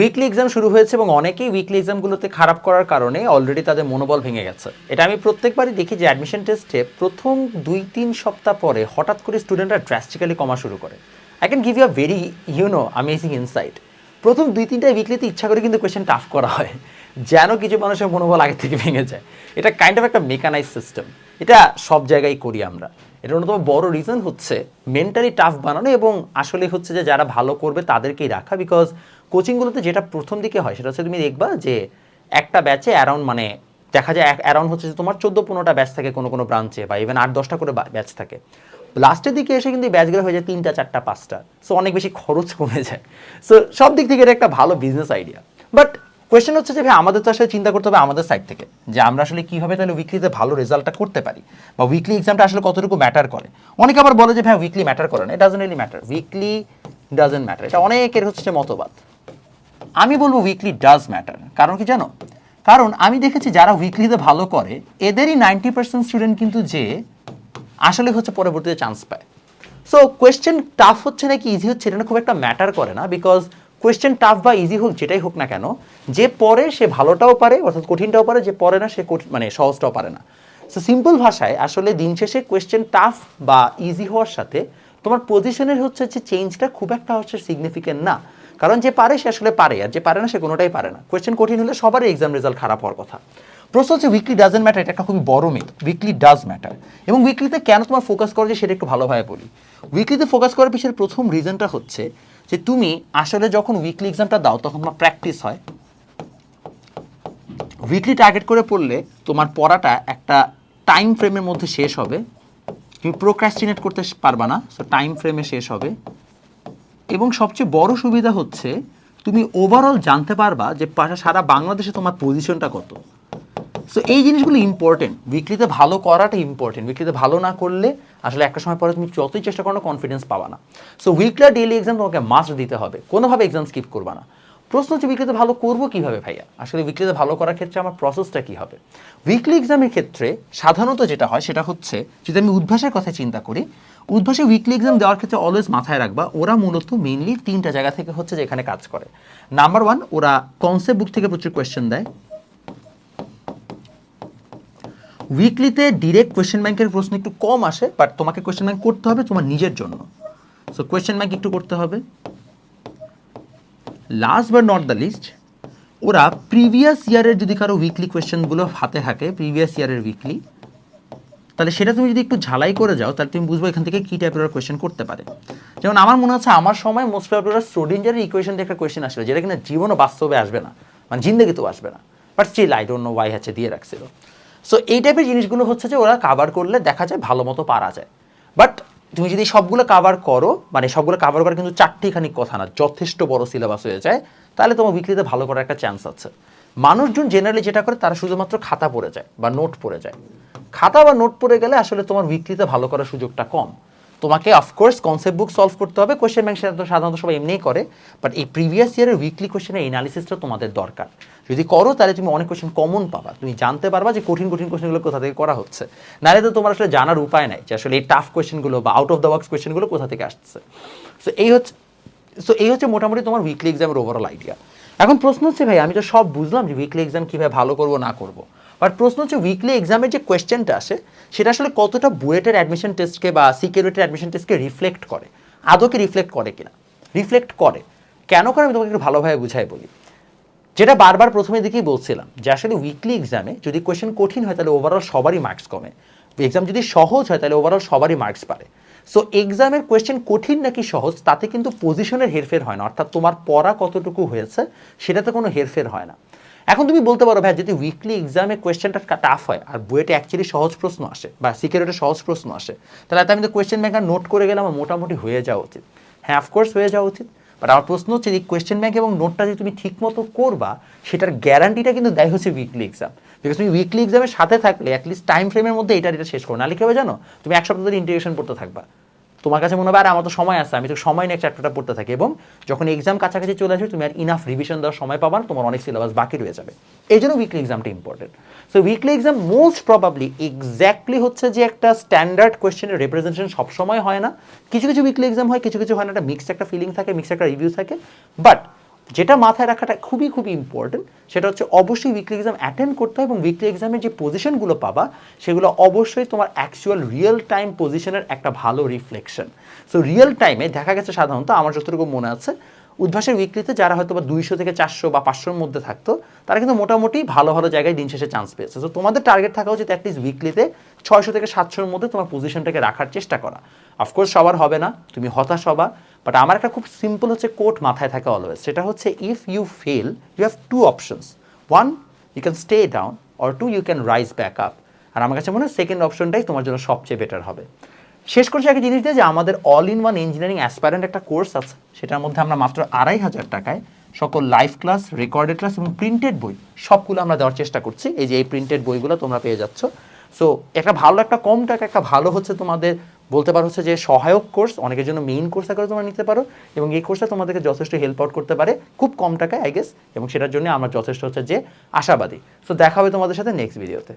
Weekly exam শুরু হয়েছে এবং অনেকেই উইকলি এক্সামগুলোতে খারাপ করার কারণে অলরেডি তাদের মনোবল ভেঙে গেছে। এটা আমি প্রত্যেকবারই দেখি যে অ্যাডমিশন টেস্টে প্রথম দুই তিন সপ্তাহ পরে হঠাৎ করে স্টুডেন্টরা ড্রাস্টিক্যালি কমা শুরু করে। I can give you a very you know amazing insight প্রথম দুই তিনটা উইকলিতে ইচ্ছা করে কিন্তু কোয়েশ্চেন টাফ করা হয়। যেন কিছু মানুষের মনোবল আগে থেকে ভেঙে যায়। এটা কাইন্ড অফ একটা মেকানাইজ সিস্টেম এটা সব জায়গায় করি আমরা। এটার অন্যতম বড় রিজন হচ্ছে মেন্টালি টাফ বানানো এবং আসলে হচ্ছে যে যারা ভালো করবে তাদেরকেই রাখা বিকজ কোচিংগুলোতে যেটা প্রথম দিকে হয় সেটা হচ্ছে তুমি দেখবা যে একটা ব্যাচে অ্যারাউন্ড মানে দেখা যায় অ্যারাউন্ড হচ্ছে যে তোমার চোদ্দ পনেরোটা ব্যাচ থাকে কোনো কোনো ব্রাঞ্চে বা ইভেন আট দশটা করে ব্যাচ থাকে। লাস্টের দিকে এসে কিন্তু ব্যাচগুলো হয়ে যায় তিনটা, চারটা, পাঁচটা। সো অনেক বেশি খরচ কমে যায়। সো সব দিক থেকে এটা একটা ভালো বিজনেস আইডিয়া বাট কোয়েশ্চেন হচ্ছে যে ভাই, আমাদের তো আসলে চিন্তা করতে হবে আমাদের সাইড থেকে, যে আমরা আসলে কীভাবে তাহলে উইকলিতে ভালো রেজাল্টটা করতে পারি? বা উইকলি এক্সামটা আসলে কতটুকু ম্যাটার করে? অনেকে আবার বলে যে ভাই উইকলি ম্যাটার করে না doesn't really matter weekly doesn't matter এটা অনেকের হচ্ছে মতবাদ। আমি বলব উইকলি ডাজ ম্যাটার কারণ কি জানো? কারণ আমি দেখেছি যারা উইকলিতে ভালো করে, এদেরই নাইনটি পার্সেন্ট স্টুডেন্ট কিন্তু যে আসলে হচ্ছে পরবর্তীতে চান্স পায়। সো কোয়েশ্চেন টাফ হচ্ছে নাকি ইজি হচ্ছে, এটা খুব একটা ম্যাটার করে না বিকজ কোয়েশ্চেন টাফ বা ইজি হোক, যেটাই হোক না কেন, যে পরে সে ভালোটাও পারে, অর্থাৎ কঠিনটাও পারে, যে পরে না, সে মানে সহজটাও পারে না। সো সিম্পল ভাষায় আসলে দিন শেষে কোয়েশ্চেন টাফ বা ইজি হওয়ার সাথে তোমার পজিশনের হচ্ছে যে চেঞ্জটা খুব একটা হচ্ছে সিগনিফিকেন্ট না। কারণ যে পারে, সে আসলে পারে, আর যে পারে না, সে কোনোটাই পারে না। কোয়েশ্চেন কঠিন হলে সবারই এক্সাম রেজাল্ট খারাপ হওয়ার কথা। প্রশ্ন হচ্ছে উইকলি ডাজেন্ট ম্যাটার এটা একটা খুবই বড় মিথ উইকলি ডাজ ম্যাটার এবং উইকলিতে কেন তোমার ফোকাস করে, যে সেটা একটু ভালোভাবে বলি। উইকলিতে ফোকাস করার পিছনে প্রথম রিজনটা হচ্ছে যে তুমি আসলে যখন উইকলি এক্সামটা দাও, তখন তোমার প্র্যাকটিস হয়। উইকলি টার্গেট করে পড়লে তোমার পড়াটা একটা টাইম ফ্রেমের মধ্যে শেষ হবে। তুমি প্রোক্রাস্টিনেট করতে পারবা না সো টাইম ফ্রেমে শেষ হবে। এবং সবচেয়ে বড় সুবিধা হচ্ছে, তুমি ওভারঅল জানতে পারবা যে সারা বাংলাদেশে তোমার পজিশনটা কত। সো এই জিনিসগুলো ইম্পর্টেন্ট উইকলিতে ভালো করাটা ইম্পর্টেন্ট উইকলিতে ভালো না করলে আসলে একটা সময় পরে তুমি যতই চেষ্টা করো কনফিডেন্স পাবা না। সো উইকলি আর ডেইলি এক্সাম তোমাকে মাস্ট দিতে হবে। কোনোভাবে এক্সাম স্কিপ করবা না। প্রশ্ন হচ্ছে উইকলিতে ভালো করব কীভাবে ভাইয়া? আসলে উইকলিতে ভালো করার ক্ষেত্রে আমার প্রসেসটা কি হবে? উইকলি এক্সামের ক্ষেত্রে সাধারণত যেটা হয়, সেটা হচ্ছে, যদি আমি উদ্ভাসের কথা চিন্তা করি, উদ্ভাসে উইকলি এক্সাম দেওয়ার ক্ষেত্রে অলওয়েজ মাথায় রাখবা, ওরা মূলত মেইনলি তিনটা জায়গা থেকে হচ্ছে যে এখানে কাজ করে। নাম্বার ওয়ান ওরা কনসেপ্ট বুক থেকে প্রচুর কোয়েশ্চেন দেয়। উইকলিতে ডিরেক্ট কোয়েশ্চেন ব্যাংকের প্রশ্ন একটু কম আসে বাট তোমাকে কোয়েশ্চেন ব্যাংক করতে হবে তোমার নিজের জন্য। সো কোয়েশ্চেন ব্যাংক একটু করতে হবে। Last but not the least ওরা প্রিভিয়াস ইয়ারের যদি কারও উইকলি কোয়েশ্চেনগুলো হাতে থাকে প্রিভিয়াস ইয়ারের উইকলি তাহলে সেটা তুমি যদি একটু ঝালাই করে যাও, তাহলে তুমি বুঝব এখান থেকে কী টাইপের ওরা কোয়েশ্চেন করতে পারে। যেমন আমার মনে হচ্ছে আমার সময় মোস্ট প্রবলি ওরা স্টোডিঞ্জারের ইকুয়েশন একটা কোয়েশ্চেন আসবে, যেটা কিনা জীবনও বাস্তবে আসবে না। মানে জিন্দগিতেও আসবে না। But still I don't know why হচ্ছে দিয়ে রাখছিল। সো এই টাইপের জিনিসগুলো হচ্ছে যে ওরা কাভার করলে দেখা যায় ভালো মতো পারা যায়। বাট তুমি যদি সবগুলো কাভার করো মানে সবগুলো কাভার করা কিন্তু চারটিখানি কথা না, যথেষ্ট বড় সিলেবাস হয়ে যায়, তাহলে তোমার উইকলিতে ভালো করার একটা চান্স আছে। মানুষজন জেনারেলি যেটা করে, তারা শুধুমাত্র খাতা পড়ে যায় বা নোট পড়ে যায়। খাতা বা নোট পড়ে গেলে আসলে তোমার উইকলিতে ভালো করার সুযোগটা কম। তোমাকে অফকোর্স কনসেপ্ট বুক সলভ করতে হবে। কোয়েশ্চেন ব্যাংক সেটা তো সাধারণত সবাই এমনিই করে। বাট এই প্রিভিয়াস ইয়ারের উইকলি কোয়েশ্চেনের এনালিসিসটা তোমাদের দরকার। যদি করো, তাহলে তুমি অনেক কোয়েশ্চেন কমন পাবা। তুমি জানতে পারবা যে কঠিন কঠিন কোয়েশ্চেনগুলো কোথা থেকে করা হচ্ছে। নাহলে তো তোমার আসলে জানার উপায় নাই যে আসলে এই টাফ কোয়েশ্চেনগুলো বা আউট অফ দ্য বক্স কোয়েশ্চেনগুলো কোথা থেকে আসছে। সো এই হচ্ছে সো এই হচ্ছে মোটামুটি তোমার উইকলি এক্সামের ওভারঅল আইডিয়া এখন প্রশ্ন হচ্ছে, ভাই, আমি তো সব বুঝলাম যে উইকলি এক্সাম কীভাবে ভালো করব, না করব। বাট প্রশ্ন হচ্ছে উইকলি এক্সামের যে কোয়েশ্চেনটা আসে, সেটা আসলে কতটা বুয়েটের অ্যাডমিশন টেস্টকে বা সিকিউরিটির অ্যাডমিশন টেস্টকে রিফ্লেক্ট করে? আদৌ কি রিফ্লেক্ট করে কিনা? রিফ্লেক্ট করে। কেন? করে আমি তোমাকে একটু ভালোভাবে বুঝাই বলি। যেটা বারবার প্রথমে দিকেই বলছিলাম যে আসলে উইকলি এক্সামে যদি কোয়েশ্চেন কঠিন হয়, তাহলে ওভারঅল সবারই মার্কস কমে। এক্সাম যদি সহজ হয়, তাহলে ওভারঅল সবারই মার্কস পারে সো এক্সামের কোয়েশ্চেন কঠিন নাকি সহজ, তাতে কিন্তু পজিশনের হেরফের হয় না। অর্থাৎ তোমার পড়া কতটুকু হয়েছে, সেটাতে কোনো হেরফের হয় না। এখন তুমি বলতে পারো, ভাই, যদি উইকলি এক্সামে কোয়েশ্চেনটা টাফ হয়, আর বুয়েটে অ্যাকচুয়ালি সহজ প্রশ্ন আসে, বা সিকিউরিটি সহজ প্রশ্ন আসে, তাহলে আমি তো কোয়েশ্চেন ব্যাংক নোট করে গেলে আমার মোটামুটি হয়ে যাওয়া উচিত। হ্যাঁ অফকোর্স হয়ে যাওয়া উচিত বাট আমার প্রশ্ন হচ্ছে এই কোয়েশ্চেন ব্যাংক এবং নোটটা যদি তুমি ঠিক মতো করবা, সেটার গ্যারান্টিটা কিন্তু দেয় হচ্ছে উইকলি এক্সাম বিকজ তুমি উইকলি এক্সামের সাথে থাকলে অ্যাটলিস্ট টাইম ফ্রেমের মধ্যে এটা এটা শেষ করো, নাহলে কি হবে জানো? তুমি এক সপ্তাহ ধরে ইন্টিগ্রেশন পড়তে থাকবা। তোমার কাছে মনে হবে, আর, আমার তো সময় আছে, আমি তো সময় নিয়ে চ্যাপ্টারটা পড়তে থাকি। এবং যখন এক্সাম কাছাকাছি চলে আসবে, তুমি আর ইনাফ রিভিশন দেওয়ার সময় পাবা তোমার অনেক সিলেবাস বাকি রয়ে যাবে। এই জন্য উইকলি এক্সামটা important so weekly exam most probably exactly হচ্ছে যে একটা স্ট্যান্ডার্ড কোয়েশ্চেনের রিপ্রেজেন্টেশন সবসময় হয় না। কিছু কিছু উইকলি এক্সাম হয়, কিছু কিছু হয় না, একটা মিক্সড একটা ফিলিং থাকে মিক্সড একটা রিভিউ থাকে। বাট যেটা মাথায় রাখাটা খুবই খুবই ইম্পর্টেন্ট সেটা হচ্ছে অবশ্যই উইকলি এক্সাম অ্যাটেন্ড করতে হবে এবং উইকলি এক্সামের যে পজিশনগুলো পাবা, সেগুলো অবশ্যই তোমার অ্যাকচুয়াল রিয়েল টাইম পজিশনের একটা ভালো রিফ্লেকশন সো রিয়েল টাইমে দেখা গেছে সাধারণত, আমার যতটুকু মনে আছে, উদ্ভাসের উইকলিতে যারা হয়তো বা দুইশো থেকে চারশো বা পাঁচশোর মধ্যে থাকতো, তারা কিন্তু মোটামুটি ভালো ভালো জায়গায় দিন শেষে চান্স পেয়েছে। তো তোমাদের টার্গেট থাকা উচিত অ্যাটলিস্ট উইকলিতে ছয়শো থেকে সাতশোর মধ্যে তোমার পজিশনটাকে রাখার চেষ্টা করা। অফকোর্স সবার হবে না, তুমি হতাশ হবা বাট আমার একটা খুব সিম্পল হচ্ছে কোট মাথায় থাকে অলওয়েজ সেটা হচ্ছে if you fail you have two options one you can stay down or two you can rise back up আর আমার কাছে মনে হয় সেকেন্ড অপশনটাই তোমার জন্য সবচেয়ে বেটার হবে। শেষ করছি একটা জিনিস দিয়ে যে আমাদের all in one engineering aspirant একটা কোর্স আছে, সেটার মধ্যে আমরা মাত্র আড়াই হাজার টাকায় সকল লাইভ ক্লাস রেকর্ডেড ক্লাস এবং প্রিন্টেড বই সবগুলো আমরা দেওয়ার চেষ্টা করছি। এই যে এই প্রিন্টেড বইগুলো তোমরা পেয়ে যাচ্ছ। সো একটা ভালো, একটা কম টাকা, একটা ভালো হচ্ছে তোমাদের বলতে পারো হচ্ছে যে সহায়ক কোর্স অনেকের জন্য মেইন কোর্স আকারে তোমরা নিতে পারো এবং এই কোর্সটা তোমাদেরকে যথেষ্ট হেল্প আউট করতে পারে খুব কম টাকায় আই গেস এবং সেটার জন্য আমরা যথেষ্ট হচ্ছে যে আশাবাদী। সো দেখা হবে তোমাদের সাথে নেক্সট ভিডিওতে